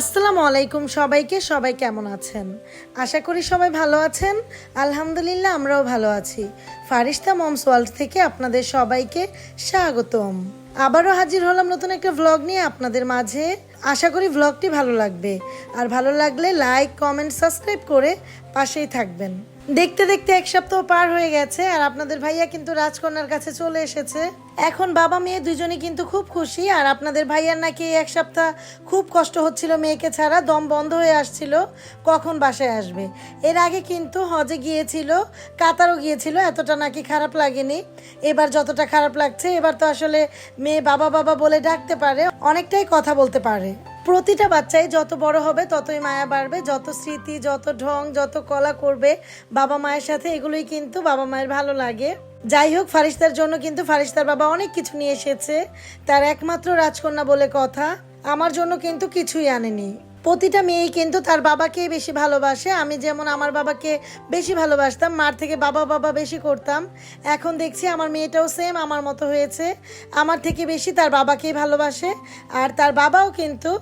আসসালামু আলাইকুম সবাইকে, সবাই কেমন আছেন? আশা করি সবাই ভালো আছেন। আলহামদুলিল্লাহ, আমরাও ভালো আছি। ফারিস্তা মমস ওয়ার্ল্ড থেকে আপনাদের সবাইকে স্বাগতম। আবারও হাজির হলাম নতুন একটা ভ্লগ নিয়ে আপনাদের মাঝে। আশা করি ভ্লগটি ভালো লাগবে। আর ভালো লাগলে লাইক কমেন্ট সাবস্ক্রাইব করে পাশেই থাকবেন। দেখতে দেখতে এক সপ্তাহ পার হয়ে গেছে আর আপনাদের ভাইয়া কিন্তু রাজকন্যার কাছে চলে এসেছে। এখন বাবা মেয়ে দুজনে কিন্তু খুব খুশি আর আপনাদের ভাইয়ার নাকি এক সপ্তাহ খুব কষ্ট হচ্ছিল মেয়েকে ছাড়া, দম বন্ধ হয়ে আসছিল, কখন বাসায় আসবে? এর আগে কিন্তু হজে গিয়েছিল, কাতারও গিয়েছিল, এতটা নাকি খারাপ লাগেনি। এবার যতটা খারাপ লাগছে, এবার তো আসলে মেয়ে বাবা বাবা বলে ডাকতে পারে, অনেকটাই কথা বলতে পারে। প্রতিটা বাচ্চাই যত বড় হবে, ততই মায়া বাড়বে, যত স্মৃতি, যত ঢং, যত কলা করবে বাবা মায়ের সাথে, এগুলোই কিন্তু বাবা মায়ের ভালো লাগে। যাই হোক, ফারিস্তার জন্য কিন্তু ফারিস্তার বাবা অনেক কিছু নিয়ে এসেছে। তার একমাত্র রাজকন্যা বলে কথা। আমার জন্য কিন্তু কিছুই আনেনি। প্রতিটা মেয়েই কিন্তু তার বাবাকে বেশি ভালোবাসে। আমি যেমন আমার বাবাকে বেশি ভালোবাসতাম, মার থেকে বাবা বাবা বেশি করতাম। এখন দেখছি আমার মেয়েটাও সেম আমার মতো হয়েছে। আমার থেকে বেশি তার বাবাকেই ভালোবাসে। আর তার বাবাও কিন্তু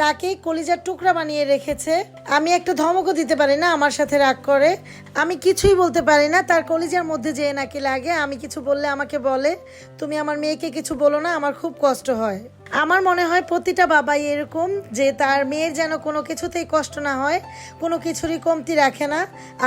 তাকে কলিজার টুকরা বানিয়ে রেখেছে। আমি একটা ধমকও দিতে পারি না আমার সাথে রাগ করে। আমি কিছুই বলতে পারি না, তার কলিজার মধ্যে যেয়ে নাকি লাগে। আমি কিছু বললে আমাকে বলে, তুমি আমার মেয়েকে কিছু বলো না, আমার খুব কষ্ট হয়। আমার মনে হয় প্রতিটা বাবাই এরকম, যে তার মেয়ের যেন কোনো কিছুতেই কষ্ট না হয়, কোনো কিছুরই কমতি রাখে না,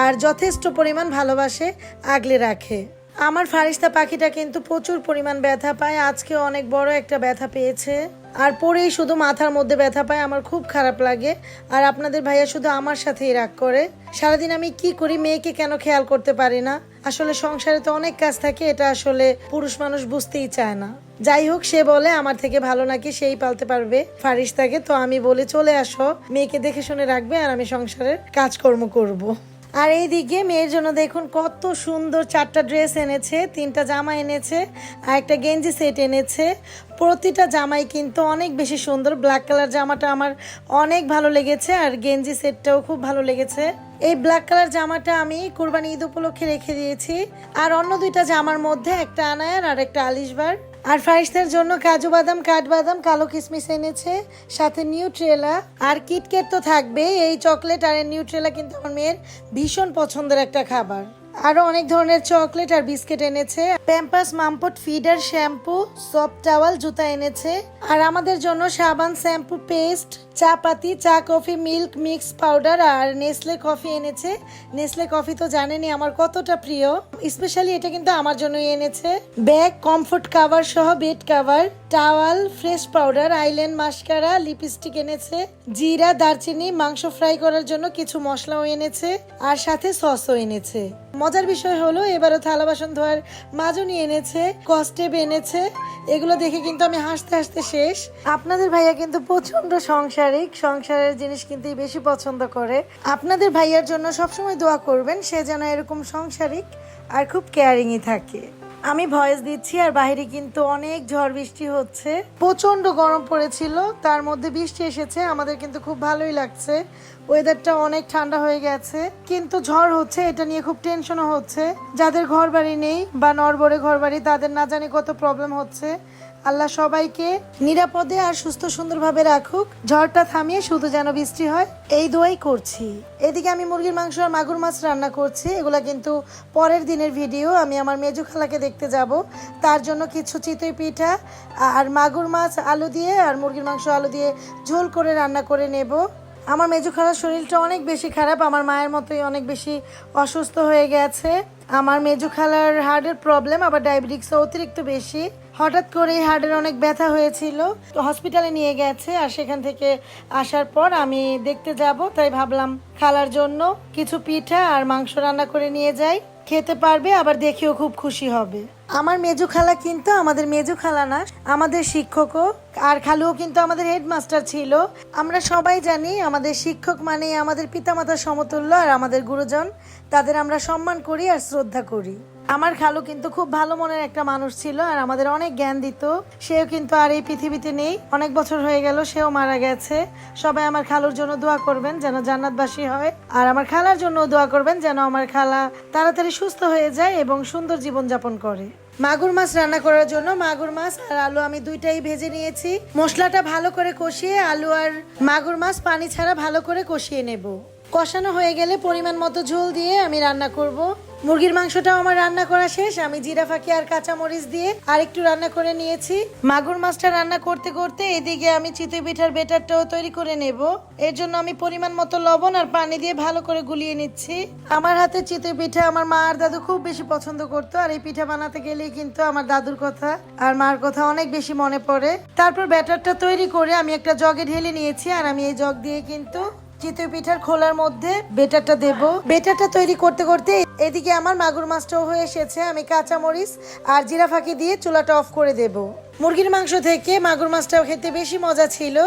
আর যথেষ্ট পরিমাণ ভালোবাসে, আগলে রাখে। আমার ফারিস্তা পাখিটা কিন্তু প্রচুর পরিমাণ ব্যথা পায়। আজকে অনেক বড় একটা ব্যথা পেয়েছে। আর পরেই শুধু মাথার মধ্যে ব্যথা পায়, আমার খুব খারাপ লাগে। আর আপনাদের ভাইয়া শুধু আমার সাথেই রাগ করে। সারাদিন আমি কি করি, মেয়েকে কেন খেয়াল করতে পারি না? আসলে সংসারে তো অনেক কাজ থাকে, এটা আসলে পুরুষ মানুষ বুঝতেই চায় না। যাই হোক, সে বলে, আমার থেকে ভালো নাকি সেই পালতে পারবে ফারিস্তাকে? তো আমি বলে, চলে আসো, মেয়েকে দেখে শুনে রাখবে, আর আমি সংসারের কাজকর্ম করব। আর এইদিকে মেয়ের জন্য দেখুন কত সুন্দর চারটা ড্রেস এনেছে, তিনটা জামা এনেছে, আর একটা গেঞ্জি সেট এনেছে। প্রতিটা জামাই কিন্তু অনেক বেশি সুন্দর। ব্ল্যাক কালার জামাটা আমার অনেক ভালো লেগেছে, আর গেঞ্জি সেটটাও খুব ভালো লেগেছে। এই ব্ল্যাক কালার জামাটা আমি কুরবানি ঈদ উপলক্ষে রেখে দিয়েছি। আর অন্য দুইটা জামার মধ্যে একটা আনায়ার আর একটা আলিশবার আর ফারিস্তার জন্য কাজু বাদাম, কাঠবাদাম, কালো কিসমিস এনেছে, সাথে নিউট্রেলা আর কিটকেট তো থাকবে এই চকলেট আর নিউট্রেলা কিন্তু আমার মেয়ের ভীষণ পছন্দের একটা খাবার। আরও অনেক ধরনের চকলেট আর বিস্কিট এনেছে। প্যাম্পাস মামপট ফিডার শ্যাম্পু সফট টাওয়াল জুতা এনেছে। আর আমাদের জন্য সাবান, শ্যাম্পু, পেস্ট চা পাতি চা, কফি, মিল্ক, মিক্স পাউডার আর নেসলে কফি এনেছে। নেসলে কফি তো জানেনই, আমার কতটা প্রিয়। স্পেশালি এটা কিন্তু আমার জন্যই এনেছে। ব্যাগ কমফোর্ট কাভার সহ bed cover towel, fresh powder, island mascara, lipstick এনেছে। জিরা, দারচিনি, মাংস ফ্রাই করার জন্য কিছু মশলাও এনেছে আর সাথে সসও এনেছে। মজার বিষয় হলো, এবারও থালা বাসন ধোয়ার মাজনি এনেছে, কস্টেপ এনেছে। এগুলো দেখে কিন্তু আমি হাসতে হাসতে শেষ। আপনাদের ভাইয়া কিন্তু প্রচণ্ড সংসারিক, সংসারের জিনিস কিন্তু বেশি পছন্দ করে। আপনাদের ভাইয়ার জন্য সবসময় দোয়া করবেন, সে যেন এরকম সংসারিক আর খুব কেয়ারিংই থাকে। আমি ভয়েস দিচ্ছি আর বাইরে কিন্তু অনেক ঝড় বৃষ্টি হচ্ছে। প্রচণ্ড গরম পড়েছিল, তার মধ্যে বৃষ্টি এসেছে, আমাদের কিন্তু খুব ভালোই লাগছে। ওয়েদারটা অনেক ঠান্ডা হয়ে গেছে, কিন্তু ঝড় হচ্ছে, এটা নিয়ে খুব টেনশনও হচ্ছে। যাদের ঘর বাড়ি নেই বা নরবরে ঘর বাড়ি তাদের না জানি কত প্রবলেম হচ্ছে। আল্লাহ সবাইকে নিরাপদে আর সুস্থ সুন্দরভাবে রাখুক। ঝড়টা থামিয়ে শুধু যেন বৃষ্টি হয়, এই দোয়াই করছি। এদিকে আমি মুরগির মাংস আর মাগুর মাছ রান্না করছি। এগুলো কিন্তু পরের দিনের ভিডিও, আমি আমার মেজু খালাকে দেখতে যাব। তার জন্য কিছু চিতই পিঠা আর মাগুর মাছ আলু দিয়ে আর মুরগির মাংস আলু দিয়ে ঝোল করে রান্না করে নেব। আমার মেজু খালার শরীরটা অনেক বেশি খারাপ, আমার মায়ের মতোই অনেক বেশি অসুস্থ হয়ে গেছে। আমার মেজু খালার হার্টের প্রবলেম, আবার ডায়াবেটিক্সও অতিরিক্ত বেশি। হঠাৎ করেই হার্টের অনেক ব্যথা হয়েছিল, তো হসপিটালে নিয়ে গেছে আর সেখান থেকে আসার পর আমি দেখতে যাব, তাই ভাবলাম খালার জন্য কিছু পিঠা আর মাংস রান্না করে নিয়ে যাই। খেতে পারবে, আবার দেখেও খুব খুশি হবে। আমার মেজু খালা কিন্তু আমাদের মেজু খালা না, আমাদের শিক্ষকও। আর খালুও কিন্তু আমাদের হেডমাস্টার ছিল। আমরা সবাই জানি আমাদের শিক্ষক মানে আমাদের পিতামাতার সমতুল্য আর আমাদের গুরুজন। তাদের আমরা সম্মান করি আর শ্রদ্ধা করি। আমার খালু কিন্তু খুব ভালো মনের একটা মানুষ ছিল আর আমাদের অনেক জ্ঞান দিত। সেও কিন্তু আর এই পৃথিবীতে নেই। অনেক বছর হয়ে গেল, সেও মারা গেছে। সবাই আমার খালুর জন্য দোয়া করবেন যেন জান্নাতবাসী হয়। আর আমার খালার জন্য দোয়া করবেন যেন আমার খালা তাড়াতাড়ি সুস্থ হয়ে যায় এবং সুন্দর জীবন যাপন করে। মাগুর মাছ রান্না করার জন্য মাগুর মাছ আর আলু আমি দুইটাই ভেজে নিয়েছি। মশলাটা ভালো করে কষিয়ে আলু আর মাগুর মাছ পানি ছাড়া ভালো করে কষিয়ে নেব। কষানো হয়ে গেলে পরিমাণ মতো ঝোল দিয়ে আমি রান্না করব। মুরগির মাংসটাও আমার রান্না করা শেষ। আমি জিরা ফাঁকি আর কাঁচামরিচ দিয়ে আর একটু রান্না করে নিয়েছি। মাগুর মাছটা রান্না করতে করতে এদিকে আমি চিতই পিঠার বেটারটাও তৈরি করে নেব। এর জন্য আমি পরিমাণ মতো লবণ আর পানি দিয়ে ভালো করে গুলিয়ে নিচ্ছি। আমার হাতে চিতই পিঠা আমার মা আর দাদু খুব বেশি পছন্দ করতো আর এই পিঠা বানাতে গেলেই কিন্তু আমার দাদুর কথা আর মার কথা অনেক বেশি মনে পড়ে। তারপর ব্যাটারটা তৈরি করে আমি একটা জগে ঢেলে নিয়েছি আর আমি এই জগ দিয়ে কিন্তু চিতই পিঠার খোলার মধ্যে বেটারটা দেব। বেটারটা তৈরি করতে করতে এদিকে আমার মাগুর মাছটাও হয়ে এসেছে। আমি কাঁচা মরিচ আর জিরা ফাঁকি দিয়ে চুলাটা অফ করে দেব। মুরগির মাংস থেকে মাগুর মাছটাও খেতে বেশি মজা ছিল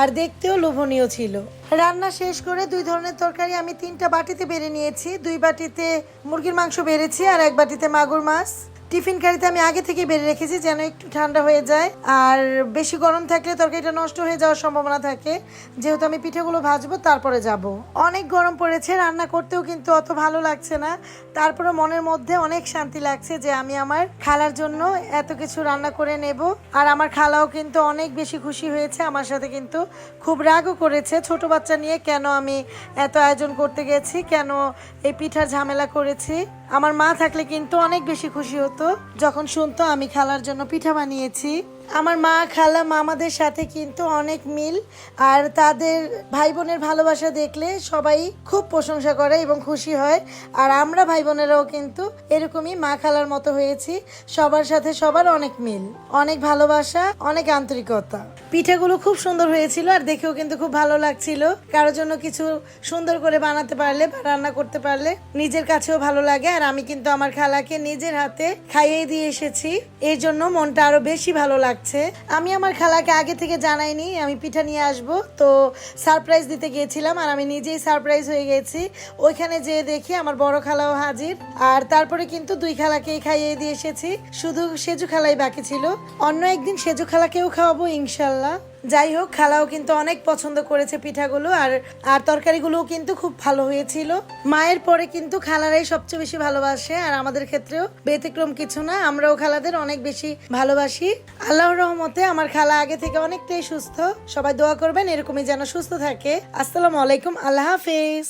আর দেখতেও লোভনীয় ছিল। রান্না শেষ করে দুই ধরনের তরকারি আমি তিনটা বাটিতে বেড়ে নিয়েছি। দুই বাটিতে মুরগির মাংস বেড়েছি আর এক বাটিতে মাগুর মাছ। টিফিন কারিতে আমি আগে থেকে বেড়ে রেখেছি যেন একটু ঠান্ডা হয়ে যায়। আর বেশি গরম থাকলে তরকারিটা নষ্ট হয়ে যাওয়ার সম্ভাবনা থাকে। যেহেতু আমি পিঠেগুলো ভাজবো, তারপরে যাব। অনেক গরম পড়েছে, রান্না করতেও কিন্তু অত ভালো লাগছে না। তারপরে মনের মধ্যে অনেক শান্তি লাগছে যে আমি আমার খালার জন্য এত কিছু রান্না করে নেব। আর আমার খালাও কিন্তু অনেক বেশি খুশি হয়েছে, আমার সাথে কিন্তু খুব রাগও করেছে। ছোট বাচ্চা নিয়ে কেন আমি এত আয়োজন করতে গেছি, কেন এই পিঠার ঝামেলা করেছি? আমার মা থাকলে কিন্তু অনেক বেশি খুশি হতো। যখন শুনতো আমি খেলার জন্য পিঠা বানিয়েছি। আমার মা, খালা মামাদের সাথে কিন্তু অনেক মিল। আর তাদের ভাই বোনের ভালোবাসা দেখলে সবাই খুব প্রশংসা করে এবং খুশি হয়। আর আমরা ভাই বোনেরাও কিন্তু এরকমই মা, খালার মতো হয়েছি। সবার সাথে সবার অনেক মিল, অনেক ভালোবাসা, অনেক আন্তরিকতা। পিঠাগুলো খুব সুন্দর হয়েছিল আর দেখেও কিন্তু খুব ভালো লাগছিল। কারোর জন্য কিছু সুন্দর করে বানাতে পারলে বা রান্না করতে পারলে নিজের কাছেও ভালো লাগে। আর আমি কিন্তু আমার খালাকে নিজের হাতে খাইয়ে দিয়ে এসেছি। এই জন্য মনটা আরও বেশি ভালো লাগছে। আমি আমার খালাকে আগে থেকে জানাইনি, আমি পিঠা নিয়ে আসব। তো সারপ্রাইজ দিতে গিয়েছিলাম আর আমি নিজেই সারপ্রাইজ হয়ে গেছি। ওইখানে যেয়ে দেখি আমার বড় খালাও হাজির। আর তারপরে কিন্তু দুই খালাকেই খাইয়ে দিয়ে এসেছি। শুধু সেজু খালাই বাকি ছিল। অন্য একদিন সেজু খালাকেও খাওয়াবো ইনশাল্লাহ। যাই হোক, খালাও কিন্তু অনেক পছন্দ করেছে পিঠাগুলো আর আর তরকারিগুলোও কিন্তু খুব ভালো হয়েছিল। মায়ের পরে কিন্তু খালারাই সবচেয়ে বেশি ভালোবাসে আর আমাদের ক্ষেত্রেও ব্যতিক্রম কিছু না, আমরাও খালাদের অনেক বেশি ভালোবাসি। আল্লাহর রহমতে আমার খালা আগে থেকে অনেকটাই সুস্থ। সবাই দোয়া করবেন, এরকমই যেন সুস্থ থাকে। আসসালামু আলাইকুম, আল্লাহ হাফেজ।